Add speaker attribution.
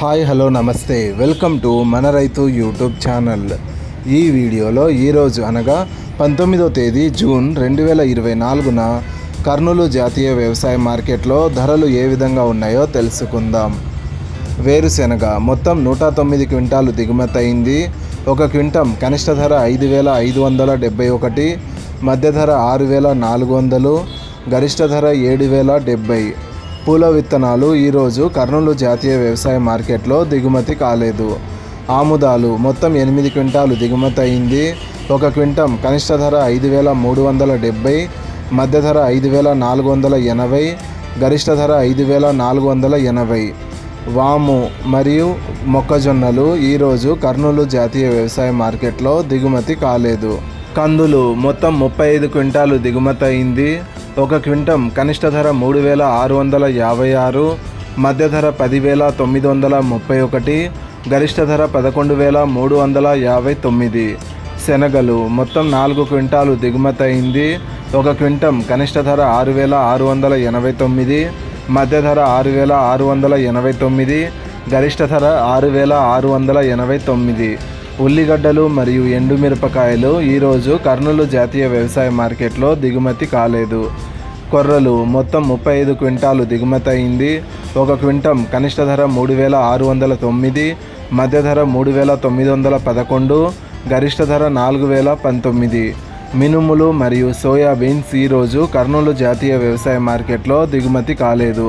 Speaker 1: Hi hello నమస్తే. Welcome to మన రైతు యూట్యూబ్ ఛానల్. ఈ వీడియోలో ఈరోజు అనగా పంతొమ్మిదో తేదీ జూన్ రెండు వేల ఇరవై నాలుగున కర్నూలు జాతీయ వ్యవసాయ మార్కెట్లో ధరలు ఏ విధంగా ఉన్నాయో తెలుసుకుందాం. వేరుశెనగ మొత్తం నూట తొమ్మిది క్వింటాలు దిగుమతి అయింది ఒక క్వింటం కనిష్ట ధర ఐదు వేల ఐదు వందల డెబ్బై ఒకటి మధ్య ధర ఆరు వేల నాలుగు వందలు గరిష్ట ధర ఏడు వేల డెబ్బై. పూల విత్తనాలు ఈరోజు కర్నూలు జాతీయ వ్యవసాయ మార్కెట్లో దిగుమతి కాలేదు. ఆముదాలు మొత్తం ఎనిమిది క్వింటాలు దిగుమతి అయింది. ఒక క్వింటం కనిష్ట ధర ఐదు వేల మూడు వందల డెబ్బై మధ్య ధర ఐదు వేల నాలుగు వందల ఎనభై గరిష్ట ధర ఐదు వేల నాలుగు వందల ఎనభై. వాము మరియు మొక్కజొన్నలు ఈరోజు కర్నూలు జాతీయ వ్యవసాయ మార్కెట్లో దిగుమతి కాలేదు. కందులు మొత్తం ముప్పై ఐదు క్వింటాలు దిగుమతి అయింది. ఒక క్వింటం కనిష్ట ధర మూడు వేల ఆరు వందల యాభై ఆరు మధ్య ధర పదివేల తొమ్మిది వందల ముప్పై ఒకటి గరిష్ట ధర పదకొండు వేల మూడు వందల యాభై తొమ్మిది. శనగలు మొత్తం నాలుగు క్వింటాలు దిగుమతి అయింది. ఒక క్వింటం కనిష్ట ధర ఆరు వేల ఆరు వందల ఎనభై తొమ్మిది మధ్య ధర ఆరు వేల ఆరు వందల ఎనభై తొమ్మిది గరిష్ట ధర ఆరు వేల ఆరు వందల ఎనభై తొమ్మిది. ఉల్లిగడ్డలు మరియు ఎండుమిరపకాయలు ఈరోజు కర్నూలు జాతీయ వ్యవసాయ మార్కెట్లో దిగుమతి కాలేదు. కొర్రలు మొత్తం ముప్పై ఐదు క్వింటాలు దిగుమతి అయింది. ఒక క్వింటం కనిష్ట ధర మూడు వేల ఆరు వందల తొమ్మిది మధ్య ధర మూడు వేల తొమ్మిది వందల పదకొండు గరిష్ట ధర నాలుగు వేల పంతొమ్మిది. మినుములు మరియు సోయాబీన్స్ ఈరోజు కర్నూలు జాతీయ వ్యవసాయ మార్కెట్లో దిగుమతి కాలేదు.